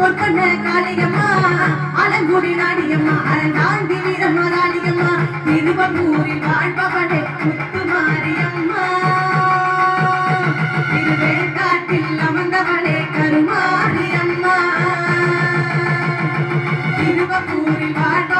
பொற்கொண்ட காளியம்மா அலங்குடி நாடியம்மா அலங்காந்தி வீரம்மா ராணியம்மா திருவம்பூரில் வாழ்பவளே முத்து மாரியம்மா. திருவேற்காட்டில் அமர்ந்தவளே கருமாரியம்மா. திருவம்பூரில் வாழ்பவளே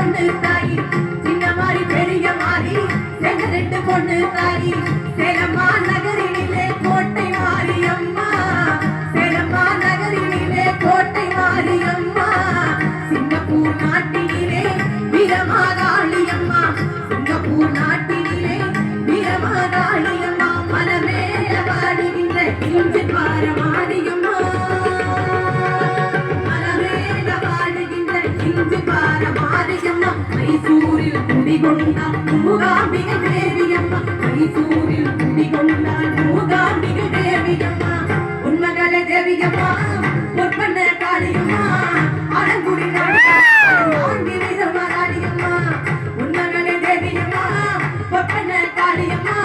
பொண்ணு தாயி. சின்ன மாறி பெரிய மாறி. எங்க ரெண்டு பொண்ணு தாயி. சேலமா நகரினிலே கோட்டை மாரியம்மா. சேலமா நகரினிலே கோட்டை மாரியம்மா. சிங்கப்பூர் நாட்டினிலே வீரமாதாளியம்மா. சிங்கப்பூர் நாட்டினிலே வீரமாதாளியம்மா. மனமேல பாடுகின்ற இன்று பாரமாரியம்மா பார மாரியம்மா மைசூரில் குடிகொண்டான் மூகாம்பிகை தேவியம்மா. மைசூரில் குடிகொண்டான் மூகாம்பிகை தேவியம்மா. உன்மகள தேவியம்மா பொற்பண்ண காளியம்மா. அழங்குடி நாடியம்மா உன்மகள தேவியம்மா பொற்பண்ண காளியம்மா.